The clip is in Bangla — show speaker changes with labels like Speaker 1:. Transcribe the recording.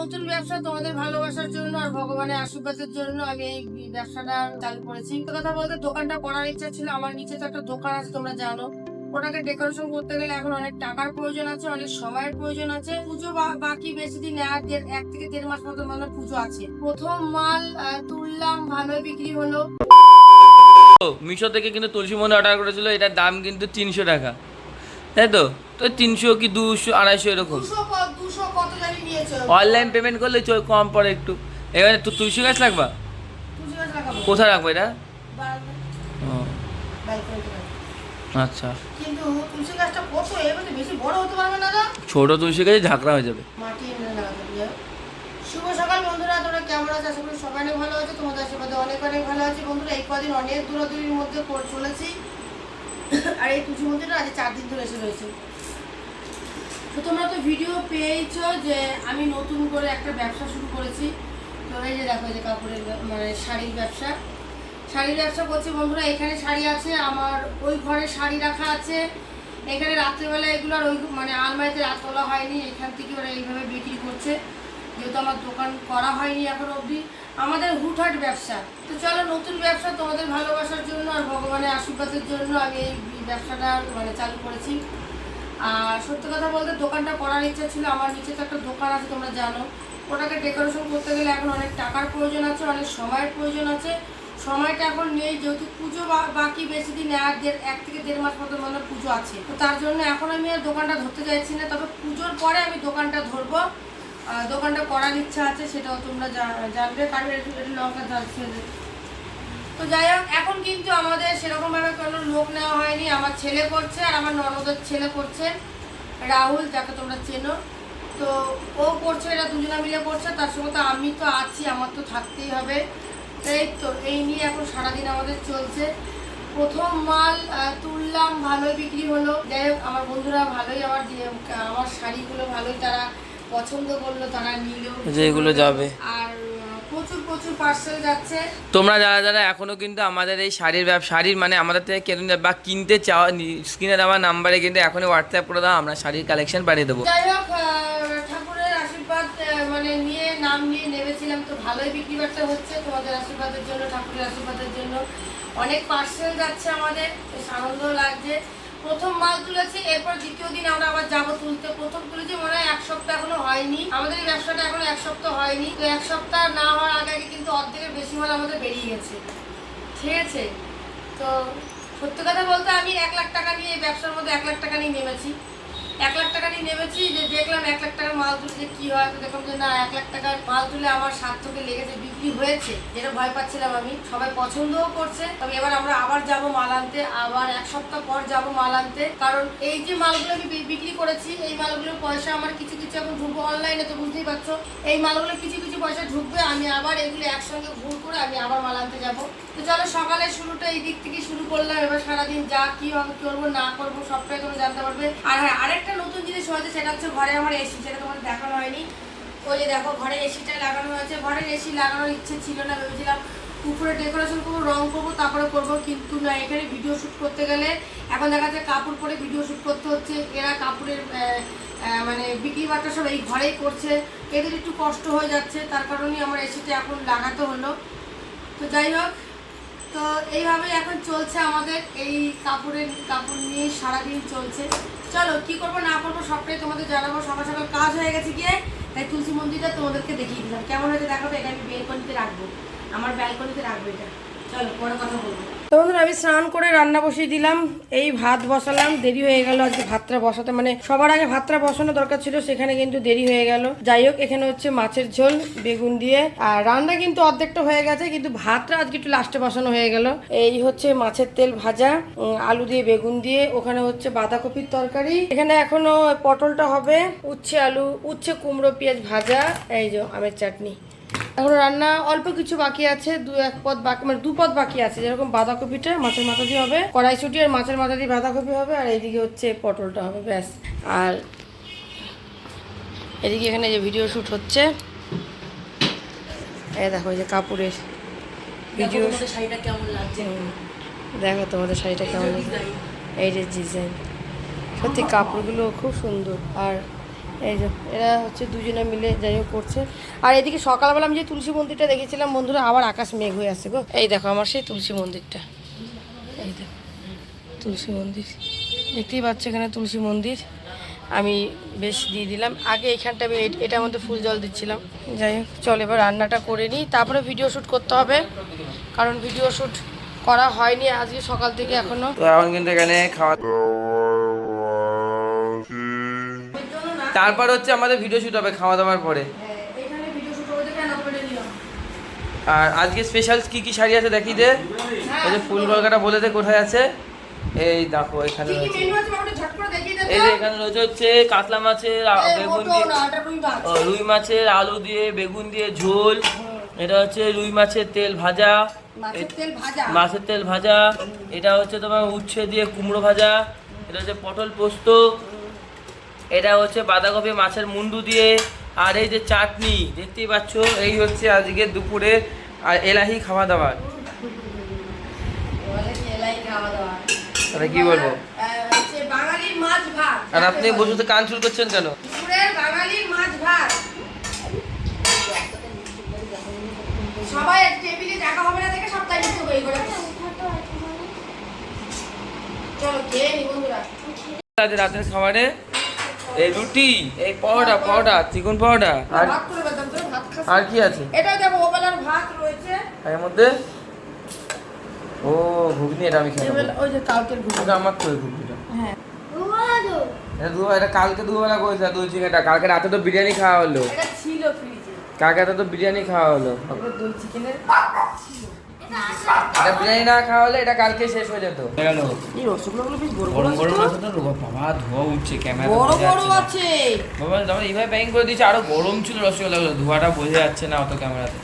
Speaker 1: নতুন ব্যবসা তোমাদের ভালোবাসার জন্য আর ভগবানের আশীর্বাদের জন্য আমি এই ব্যবসাটা চালু করেছি। কথা বলতে, দোকানটা করার ইচ্ছা ছিল, আমার নিচে তো একটা দোকান আছে, তোমরা জানো। ওটাকে ডেকোরেশন করতে গেলে এখন অনেক টাকার প্রয়োজন আছে, অনেক সময়ের প্রয়োজন আছে। পুজো বাকি বেশি দিন এক থেকে দেড় মাস মতো মানে পুজো আছে। প্রথম মাল তুললাম, ভালোই বিক্রি হলো।
Speaker 2: মিশো থেকে কিন্তু তুলসী মনে অর্ডার করেছিল, এটার দাম কিন্তু তিনশো টাকা। তাই তো? তো তিনশো কি দুশো আড়াইশো এরকম। অনলাইন পেমেন্ট করলে চল কম পড়ে একটু। এবারে তো তুলসী গাছ লাগবা? কোথায় রাখব এটা? আচ্ছা।
Speaker 1: কিন্তু তুলসী গাছটা কত? এবার তো বেশি বড় হতে পারবে না না
Speaker 2: ছোট তুলসী গাছে ঝাঁকড়া হয়ে যাবে।
Speaker 1: শুভ সকাল বন্ধুরা তোমরা কেমন আছো? আশা করি সবাই ভালো আছে। তোমাদের আশীর্বাদে অনেক অনেক ভালো আছে। বন্ধুরা এই কদিন অনেক দূরাদূরির মধ্যে চলেছি। আর এই তুলসী মন্দিরটা আজ চার দিন ধরে এসে রয়েছে। তো তোমরা তো ভিডিও পেয়েছ যে আমি নতুন করে একটা ব্যবসা শুরু করেছি। তো এই যে দেখো যে কাপড়ের মানে শাড়ির ব্যবসা। শাড়ির ব্যবসা করছি বন্ধুরা, এখানে শাড়ি আছে, আমার ওই ঘরে শাড়ি রাখা আছে। এখানে রাত্রেবেলা এগুলো আর ওই মানে আলমারিতে রাত তোলা হয়নি, এখান থেকে ওরা এইভাবে বিক্রি করছে। যেহেতু আমার দোকান করা হয়নি এখন অবধি, আমাদের হুটহাট ব্যবসা। তো চলো, নতুন ব্যবসা তোমাদের ভালোবাসার জন্য আর ভগবানের আশীর্বাদের জন্য আমি এই ব্যবসাটা মানে চালু করেছি। আর সত্যি কথা বলতে, দোকানটা করার ইচ্ছা ছিল, আমার নিচে তো একটা দোকান আছে, তোমরা জানো। ওটাকে ডেকোরেশন করতে গেলে এখন অনেক টাকার প্রয়োজন আছে, অনেক সময়ের প্রয়োজন আছে। সময়টা এখন নেই, যেহেতু পুজো বাকি বেশি দিন আর দেড়, এক থেকে দেড় মাস মতো মানে পুজো আছে। তো তার জন্য এখন আমি আর দোকানটা ধরতে চাইছি না, তবে পুজোর পরে আমি দোকানটা ধরবো। দোকানটা করার ইচ্ছা আছে, সেটাও তোমরা জানবে, কারণ একটু লঙ্কা ঝালছে তো যাই হোক, এখন কিন্তু আমাদের সেরকমভাবে কোনো লোক নেওয়া হয়নি। আমার ছেলে করছে আর আমার ননদের ছেলে করছে রাহুল, যাকে তোমরা চেনো। তো ও করছে এটা দুজনে মিলে করছে তার সঙ্গে তো আমি তো আছি, আমার তো থাকতেই হবে। এই তো, এই নিয়ে এখন সারাদিন আমাদের চলছে। প্রথম মাল তুললাম, ভালোই বিক্রি হলো। যাই আমার বন্ধুরা ভালোই আমার আমার শাড়িগুলো ভালোই তারা পছন্দ করল তারা নিল।
Speaker 2: যে এগুলো যাবে।
Speaker 1: আর প্রচুর প্রচুর পার্সেল যাচ্ছে।
Speaker 2: তোমরা যারা যারা এখনও কিন্তু আমাদের এই শাড়ির ব্যবসা শাড়ির মানে আমাদের থেকে কেন বা কিনতে চাও স্ক্রিনে দেওয়া নাম্বারে কিন্তু এখনই হোয়াটসঅ্যাপ করে দাও আমরা শাড়ির কালেকশন পাঠিয়ে দেবো।
Speaker 1: যাই হোক ঠাকুরের আশীর্বাদ মানে নিয়ে নাম নিয়ে নেমেছিলাম তো ভালোই বিক্রি বাট্টা হচ্ছে তোমাদের আশীর্বাদের জন্য ঠাকুরের আশীর্বাদের জন্য। অনেক পার্সেল যাচ্ছে আমাদের আনন্দ লাগছে। প্রথম মাল তুলেছি, এরপর দ্বিতীয় দিন আমরা আবার যাব তুলতে। প্রথম তুলেছি মনে হয় এক সপ্তাহ এখনও হয়নি। আমাদের এই ব্যবসাটা এখনও এক সপ্তাহ হয়নি। তো এক সপ্তাহ না হওয়ার আগে আগে কিন্তু অর্ধেকের বেশি মাল আমাদের বেরিয়ে গেছে। ঠিক আছে? তো সত্যি কথা বলতে আমি এক লাখ টাকা নিয়ে এই ব্যবসার মধ্যে এক লাখ টাকা নিয়ে নেমেছি। এক লাখ টাকা নিয়ে নেমেছি, যে দেখলাম এক লাখ টাকার মাল তুলে যে কী হয়, তো দেখলাম যে না, এক লাখ টাকার মাল তুলে আমার স্বার্থকে লেগেছে, বিক্রি হয়েছে, যেটা ভয় পাচ্ছিলাম আমি। সবাই পছন্দও করছে, তবে এবার আমরা আবার যাব মাল আনতে, আবার এক সপ্তাহ পর যাব মাল আনতে। কারণ এই যে মালগুলো আমি বিক্রি করেছি, এই মালগুলোর পয়সা আমার কিছু কিছু এখন ঢুকবো অনলাইনে তো বুঝতেই পারছ। এই মালগুলো কিছু পয়সা ঢুকবে, আমি আবার এগুলো একসঙ্গে ভুল করে আমি আবার মাল আনতে যাব। তো চলো সকালে শুরুটা এই দিক থেকে শুরু করলাম, এবার সারাদিন যা কি হবে করব, না করব, সবটাই তোমরা জানতে পারবে। আর হ্যাঁ আরেকটা নতুন জিনিস হয়েছে, সেটা হচ্ছে ঘরে আমার এসি সেটা তোমাদের দেখানো হয়নি। ওই যে দেখো, ঘরে এসিটা লাগানো হয়েছে। ঘরের এসি লাগানোর ইচ্ছে ছিল না, ভেবেছিলাম উপরে ডেকোরেশন করব, রং করব, তারপরে করব, কিন্তু না, এখানে ভিডিও শ্যুট করতে গেলে এখন দেখা যাচ্ছে কাপড় পরে ভিডিও শ্যুট করতে হচ্ছে। এরা কাপড়ের মানে বিক্রি বাট্টা সব এই ঘরেই করছে। এদের একটু কষ্ট হয়ে যাচ্ছে, তার কারণেই আমার এসিটা এখন লাগাতে হলো। তো যাই হোক, তো এইভাবে এখন চলছে আমাদের এই কাপড়ের, কাপড় নিয়ে সারাদিন চলছে। চলো, কি করব না করব সবটাই তোমাদের জানাব। সকাল সকাল কাজ হয়ে গেছে গিয়ে, তাই তুলসী মন্দিরটা তোমাদেরকে দেখিয়ে দিলাম। কেমন হয়েছে দেখাবো? এটা আমি বেলকনিতে রাখব। আমার ব্যালকনিতে রাখব এটা। তো বন্ধুরা, আমি স্নান করে রান্না বসিয়ে দিলাম। এই ভাত বসালাম, দেরি হয়ে গেল আজকে ভাতটা বসাতে। মানে সবার আগে ভাতটা বসানো দরকার ছিল, সেখানে কিন্তু দেরি হয়ে গেল। যাই হোক, এখানে হচ্ছে মাছের ঝোল, বেগুন দিয়ে। আর রান্না কিন্তু অর্ধেকটা হয়ে গেছে, কিন্তু ভাতটা আজকে একটু লাস্টে বসানো হয়ে গেল। এই হচ্ছে মাছের তেল ভাজা আলু দিয়ে, বেগুন দিয়ে। ওখানে হচ্ছে বাঁধাকপির তরকারি। এখানে এখনও পটলটা হবে, উচ্ছে আলু, উচ্ছে কুমড়ো পেঁয়াজ ভাজা, এই যে আমের চাটনি। এখন রান্না অল্প কিছু বাকি আছে দু এক পদ বাকি মানে দু পদ বাকি আছে যেরকম বাঁধাকপিটা মাছের মাথা দিয়ে হবে কড়াইশুটি আর মাছের মাথা দিয়ে বাঁধাকপি হবে আর এইদিকে হচ্ছে পটলটা হবে ব্যাস। আর এদিকে এখানে যে ভিডিও শ্যুট হচ্ছে এ দেখো এই যে কাপড়ের ভিডিও
Speaker 3: শাড়িটা কেমন লাগছে?
Speaker 1: দেখো তোমাদের শাড়িটা কেমন লাগে এই যে ডিজাইন সত্যি কাপড়গুলো খুব সুন্দর আর এই যে, এরা হচ্ছে দুজনে মিলে যাই হোক করছে। আর এদিকে সকালবেলা আমি যে তুলসী মন্দিরটা দেখেছিলাম, বন্ধুরা, আবার আকাশ মেঘ হয়ে আসছে গো। এই দেখো আমার সেই তুলসী মন্দিরটা। এই দেখো, তুলসী মন্দির। দেখতেই পাচ্ছ এখানে তুলসী মন্দির। আমি বেশ দিয়ে দিলাম। আগে এখানটা আমি এটার মধ্যে ফুল জল দিচ্ছিলাম। যাই হোক, চল এবার রান্নাটা করে নিই। তারপরে ভিডিও শ্যুট করতে হবে, কারণ ভিডিও শ্যুট করা হয়নি আজকে সকাল থেকে এখনও।
Speaker 2: তো এখন কিন্তু এখানে খাওয়া তারপর হচ্ছে আমাদের ভিডিও শুট হবে খাওয়া দাওয়ার পরে। আর আজকে স্পেশাল কি কি শাড়ি আছে দেখি দে। এই যে ফুল কলকাতা বলে দে কোথায় আছে। এই দেখো এখানে রয়েছে। এই যে এখানে রয়েছে হচ্ছে কাতলা মাছের বেগুন দিয়ে রুই মাছের আলু দিয়ে বেগুন দিয়ে ঝোল। এটা হচ্ছে রুই মাছের তেল ভাজা।
Speaker 1: মাছের তেল ভাজা।
Speaker 2: মাছের তেল ভাজা। এটা হচ্ছে তোমার উচ্ছে দিয়ে কুমড়ো ভাজা। এটা হচ্ছে পটল পোস্ত। এটা হচ্ছে বাঁধাকপি মাছের মুন্ডু দিয়ে আর এই যে চাটনি দেখতেই পাচ্ছ এই হচ্ছে আজকে দুপুরে আর এলাহি খাওয়া দাওয়ার। তাহলে কি বলব? আর আপনি বসে তো কান চুল করছেন কেন?
Speaker 1: সবাই টেবিলে হবে না সব চলো
Speaker 2: রাতের খাবারে এই রুটি এই পরোটা পরোটা চিকন পরোটা। আর
Speaker 1: ভাত করে বেতাম তো ভাত খাস
Speaker 2: আর কি আছে?
Speaker 1: এটা দেখো ওবেলার ভাত রয়েছে।
Speaker 2: এর মধ্যে? ও ঘুগনি এটা আমি খেয়ে
Speaker 1: ওই যে কালকের
Speaker 2: ওটা আমার তো ঘুগনিটা।
Speaker 1: হ্যাঁ।
Speaker 2: এটা দু এটা কালকে দুবেলা করেছে দুই চিকেনটা। কালকে রাতে তো বিরিয়ানি খাওয়া হলো।
Speaker 1: এটা ছিল ফ্রিজে
Speaker 2: কালকে রাতে তো বিরিয়ানি খাওয়া হলো।
Speaker 1: দই চিকেনের।
Speaker 2: এটা বিরিয়ানি না খাওয়া হলে এটা কালকে শেষ হয়ে যেত। গেল।
Speaker 1: এই রসগোল্লাগুলো বেশ বড়
Speaker 2: গরম গরম
Speaker 1: আছে
Speaker 2: আছে তো বাবা ধোয়া উঠছে ক্যামেরা
Speaker 1: তো। বড় বড় আছে।
Speaker 2: বাবা তারপরে এইভাবে প্যাকিং করে দিয়েছে আরও গরম ছিল রসগোল্লা ধোয়াটা বোঝা যাচ্ছে না অত ক্যামেরাতে